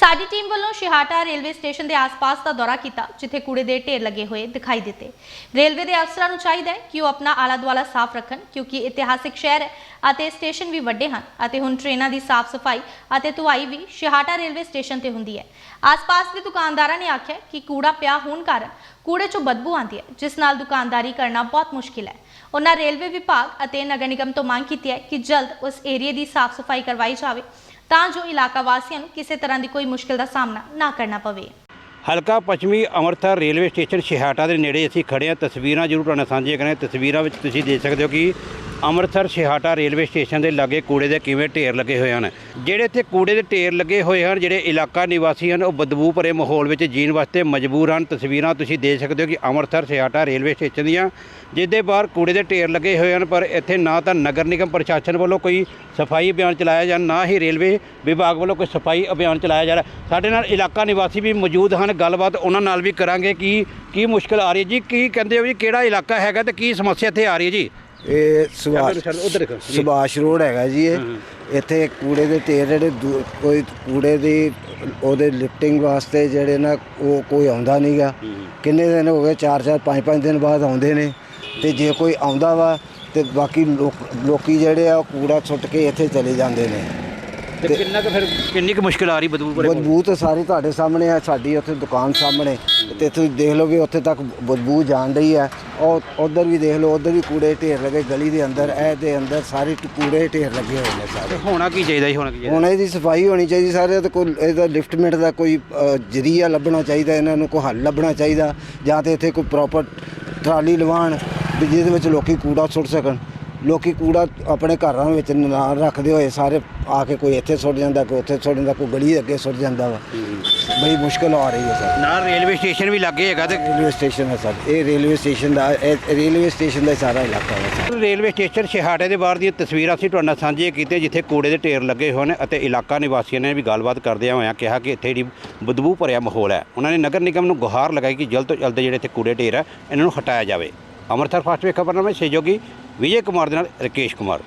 ਸਾਡੀ ਟੀਮ ਵੱਲੋਂ ਸ਼ਿਹਾਟਾ railway station ਦੇ ਆਸ-ਪਾਸ ਦਾ ਦੌਰਾ ਕੀਤਾ, ਜਿੱਥੇ ਕੂੜੇ ਦੇ ਢੇਰ ਲੱਗੇ ਹੋਏ ਦਿਖਾਈ ਦਿੱਤੇ। ਰੇਲਵੇ ਦੇ ਅਫਸਰਾਂ ਨੂੰ ਚਾਹੀਦਾ ਹੈ ਕਿ ਉਹ ਆਪਣਾ ਆਲਾ-ਦੁਆਲਾ ਸਾਫ਼ ਰੱਖਣ, ਕਿਉਂਕਿ ਇਤਿਹਾਸਿਕ ਸ਼ਹਿਰ ਹੈ ਅਤੇ ਸਟੇਸ਼ਨ ਵੀ ਵੱਡੇ ਹਨ ਅਤੇ ਹੁਣ ਟ੍ਰੇਨਾਂ ਦੀ ਸਾਫ਼ ਸਫ਼ਾਈ ਅਤੇ ਧੁਆਈ ਵੀ ਸ਼ਿਹਾਟਾ ਰੇਲਵੇ ਸਟੇਸ਼ਨ ਤੇ ਹੁੰਦੀ ਹੈ। ਆਸ-ਪਾਸ ਦੇ ਦੁਕਾਨਦਾਰਾਂ ਨੇ ਆਖਿਆ ਕਿ ਕੂੜਾ ਪਿਆ ਹੋਣ ਕਾਰਨ ਕੂੜੇ 'ਚੋਂ ਬਦਬੂ ਆਉਂਦੀ ਹੈ, ਜਿਸ ਨਾਲ ਦੁਕਾਨਦਾਰੀ ਕਰਨਾ ਬਹੁਤ ਮੁਸ਼ਕਿਲ ਹੈ। ਉਹਨਾਂ ਰੇਲਵੇ ਵਿਭਾਗ ਅਤੇ ਨਗਰ ਨਿਗਮ ਤੋਂ ਮੰਗ ਕੀਤੀ ਹੈ ਕਿ ਜਲਦ ਉਸ ਏਰੀਏ ਦੀ ਸਾਫ਼ ਸਫ਼ਾਈ ਕਰਵਾਈ ਜਾਵੇ, ਤਾਂ ਜੋ ਇਲਾਕਾ ਵਾਸੀਆਂ ਨੂੰ ਕਿਸੇ ਤਰ੍ਹਾਂ ਦੀ ਕੋਈ ਮੁਸ਼ਕਿਲ ਦਾ ਸਾਹਮਣਾ ਨਾ ਕਰਨਾ ਪਵੇ। ਹਲਕਾ ਪੱਛਮੀ ਅੰਮ੍ਰਿਤਸਰ ਰੇਲਵੇ ਸਟੇਸ਼ਨ ਛਿਹਾਟਾ ਦੇ ਨੇੜੇ ਅਸੀਂ ਖੜੇ ਹਾਂ। ਤਸਵੀਰਾਂ ਜ਼ਰੂਰ ਤੁਹਾਡੇ ਨਾਲ ਸਾਂਝੀਆਂ ਕਰਾਂਗੇ। ਤਸਵੀਰਾਂ ਵਿੱਚ ਤੁਸੀਂ ਦੇਖ ਸਕਦੇ ਹੋ ਕਿ ਅੰਮ੍ਰਿਤਸਰ ਛਿਹਾਟਾ ਰੇਲਵੇ ਸਟੇਸ਼ਨ ਦੇ ਲਾਗੇ ਕੂੜੇ ਦੇ ਕਿਵੇਂ ਢੇਰ ਲੱਗੇ ਹੋਏ ਹਨ? ਜਿਹੜੇ ਇੱਥੇ ਕੂੜੇ ਦੇ ਢੇਰ ਲੱਗੇ ਹੋਏ ਹਨ, ਜਿਹੜੇ ਇਲਾਕਾ ਨਿਵਾਸੀ ਹਨ, ਉਹ ਬਦਬੂ ਭਰੇ ਮਾਹੌਲ ਵਿੱਚ ਜੀਣ ਵਾਸਤੇ ਮਜਬੂਰ ਹਨ। ਤਸਵੀਰਾਂ ਤੁਸੀਂ ਦੇਖ ਸਕਦੇ ਹੋ ਕਿ ਅੰਮ੍ਰਿਤਸਰ ਛਿਹਾਟਾ ਰੇਲਵੇ ਸਟੇਸ਼ਨ ਦੀਆਂ ਜਿਹਦੇ ਬਾਹਰ ਕੂੜੇ ਦੇ ਢੇਰ ਲੱਗੇ ਹੋਏ ਹਨ, ਪਰ ਇੱਥੇ ਨਾ ਤਾਂ ਨਗਰ ਨਿਗਮ ਪ੍ਰਸ਼ਾਸਨ ਵੱਲੋਂ ਕੋਈ ਸਫ਼ਾਈ ਅਭਿਆਨ ਚਲਾਇਆ ਜਾਂ ਨਾ ਹੀ ਰੇਲਵੇ ਵਿਭਾਗ ਵੱਲੋਂ ਕੋਈ ਸਫ਼ਾਈ ਅਭਿਆਨ ਚਲਾਇਆ ਜਾ ਰਿਹਾ। ਸਾਡੇ ਨਾਲ ਇਲਾਕਾ ਨਿਵਾਸੀ ਵੀ ਮੌਜੂਦ ਹਨ। ਗੱਲਬਾਤ ਉਹਨਾਂ ਨਾਲ ਵੀ ਕਰਾਂਗੇ ਕਿ ਕੀ ਮੁਸ਼ਕਲ ਆ ਰਹੀ ਹੈ ਜੀ? ਕੀ ਕਹਿੰਦੇ ਹੋ ਜੀ? ਕਿਹੜਾ ਇਲਾਕਾ ਹੈਗਾ ਤੇ ਕੀ ਸਮੱਸਿਆ ਇੱਥੇ ਆ ਰਹੀ ਹੈ ਜੀ? ਇਹ ਸੁਭਾਸ਼। ਸੁਭਾਸ਼ ਰੋਡ ਹੈਗਾ ਜੀ ਇਹ। ਇੱਥੇ ਕੂੜੇ ਦੇ ਢੇਰ ਜਿਹੜੇ ਕੋਈ ਕੂੜੇ ਦੀ ਉਹਦੇ ਲਿਫਟਿੰਗ ਵਾਸਤੇ ਜਿਹੜੇ ਨਾ ਉਹ ਕੋਈ ਆਉਂਦਾ ਨਹੀਂਗਾ ਕਿੰਨੇ ਦਿਨ ਹੋ ਗਏ 4 4 5 5 ਦਿਨ ਬਾਅਦ ਆਉਂਦੇ ਨੇ। ਤੇ ਜੇ ਕੋਈ ਆਉਂਦਾ ਵਾ ਤੇ ਬਾਕੀ ਲੋਕ- ਜਿਹੜੇ ਆ ਉਹ ਕੂੜਾ ਸੁੱਟ ਕੇ ਇੱਥੇ ਚਲੇ ਜਾਂਦੇ ਨੇ। ਤੇ ਕਿੰਨਾ ਕੁ ਫਿਰ ਕਿੰਨੀ ਕੁ ਮੁਸ਼ਕਲ ਆ ਰਹੀ ਬਦਬੂ ਮਾਹੌਲ? ਬਦਬੂ ਤਾਂ ਸਾਰੀ ਤੁਹਾਡੇ ਸਾਹਮਣੇ ਆ ਸਾਡੀ ਉੱਥੇ ਦੁਕਾਨ ਸਾਹਮਣੇ। ਤੇ ਤੁਸੀਂ ਦੇਖ ਲਓ ਵੀ ਉੱਥੇ ਤੱਕ ਬਦਬੂ ਜਾਣ ਰਹੀ ਹੈ ਔਰ ਉਧਰ ਵੀ ਦੇਖ ਲਓ ਉਧਰ ਵੀ ਕੂੜੇ ਢੇਰ ਲੱਗੇ ਗਲੀ ਦੇ ਅੰਦਰ ਇਹ ਦੇ ਅੰਦਰ ਸਾਰੇ ਟ- ਕੂੜੇ ਢੇਰ ਲੱਗੇ ਹੋਏ ਨੇ ਸਾਰੇ। ਹੋਣਾ ਕੀ ਚਾਹੀਦਾ ਜੀ ਹੋਣਾ ਕੀ ਚਾਹੀਦਾ? ਹੁਣ ਇਹਦੀ ਸਫ਼ਾਈ ਹੋਣੀ ਚਾਹੀਦੀ ਸਾਰੇ ਤੇ ਕੋਈ ਇਹਦਾ ਲਿਫਟਮੈਂਟ ਦਾ ਕੋਈ ਅ, ਜਰੀਆ ਲੱਭਣਾ ਚਾਹੀਦਾ ਇਹਨਾਂ ਨੂੰ ਕੋਈ ਹੱਲ ਲੱਭਣਾ ਚਾਹੀਦਾ ਜਾਂ ਤੇ ਇੱਥੇ ਕੋਈ ਪ੍ਰੋਪਰ ਟਰਾਲੀ ਲਵਾਉਣ ਵੀ ਜਿਹਦੇ ਵਿੱਚ ਲੋਕੀ ਕੂੜਾ ਸੁੱਟ ਸਕਣ। ਲੋਕੀ ਕੂੜਾ ਆਪਣੇ ਘਰਾਂ ਵਿੱਚ ਨਾ ਰੱਖਦੇ ਹੋਏ ਸਾਰੇ ਆ ਕੇ ਕੋਈ ਇੱਥੇ ਸੁੱਟ ਜਾਂਦਾ ਕੋਈ ਉੱਥੇ ਸੁੱਟ ਜਾਂਦਾ ਕੋਈ ਗਲੀ ਦੇ ਅੱਗੇ ਸੁੱਟ ਜਾਂਦਾ ਵਾ। ਬੜੀ ਮੁਸ਼ਕਲ ਆ ਰਹੀ ਹੈ ਸਰ। ਨਾਲ ਰੇਲਵੇ ਸਟੇਸ਼ਨ ਵੀ ਲੱਗੇ ਹੈਗਾ ਤੇ ਰੇਲਵੇ ਸਟੇਸ਼ਨ ਹੈ ਸਰ। ਇਹ ਰੇਲਵੇ ਸਟੇਸ਼ਨ ਦਾ ਇਹ ਰੇਲਵੇ ਸਟੇਸ਼ਨ ਦਾ ਸਾਰਾ ਇਲਾਕਾ ਹੈ ਸਰ। ਰੇਲਵੇ ਸਟੇਸ਼ਨ ਛਿਹਾਟੇ ਦੇ ਬਾਹਰ ਦੀਆਂ ਤਸਵੀਰਾਂ ਅਸੀਂ ਤੁਹਾਡੇ ਨਾਲ ਸਾਂਝੀਆਂ ਕੀਤੀਆਂ ਜਿੱਥੇ ਕੂੜੇ ਦੇ ਢੇਰ ਲੱਗੇ ਹੋਏ ਨੇ ਅਤੇ ਇਲਾਕਾ ਨਿਵਾਸੀਆਂ ਨੇ ਵੀ ਗੱਲਬਾਤ ਕਰਦਿਆਂ ਹੋਇਆਂ ਕਿਹਾ ਕਿ ਇੱਥੇ ਜਿਹੜੀ ਬਦਬੂ ਭਰਿਆ ਮਾਹੌਲ ਹੈ। ਉਹਨਾਂ ਨੇ ਨਗਰ ਨਿਗਮ ਨੂੰ ਗੁਹਾਰ ਲਗਾਈ ਕਿ ਜਲਦ ਤੋਂ ਜਲਦ ਜਿਹੜੇ ਇੱਥੇ ਕੂੜੇ ਢੇਰ ਹੈ ਇਹਨਾਂ ਨੂੰ ਹਟਾਇਆ ਜਾਵੇ। ਅੰਮ੍ਰਿਤਸਰ ਫਾਸਟ ਵੇ ਖਬਰਨਾਮੇ ਸਹਿਯੋਗੀ ਵਿਜੇ ਕੁਮਾਰ ਦੇ ਨਾਲ ਰਕੇਸ਼ ਕੁਮਾਰ।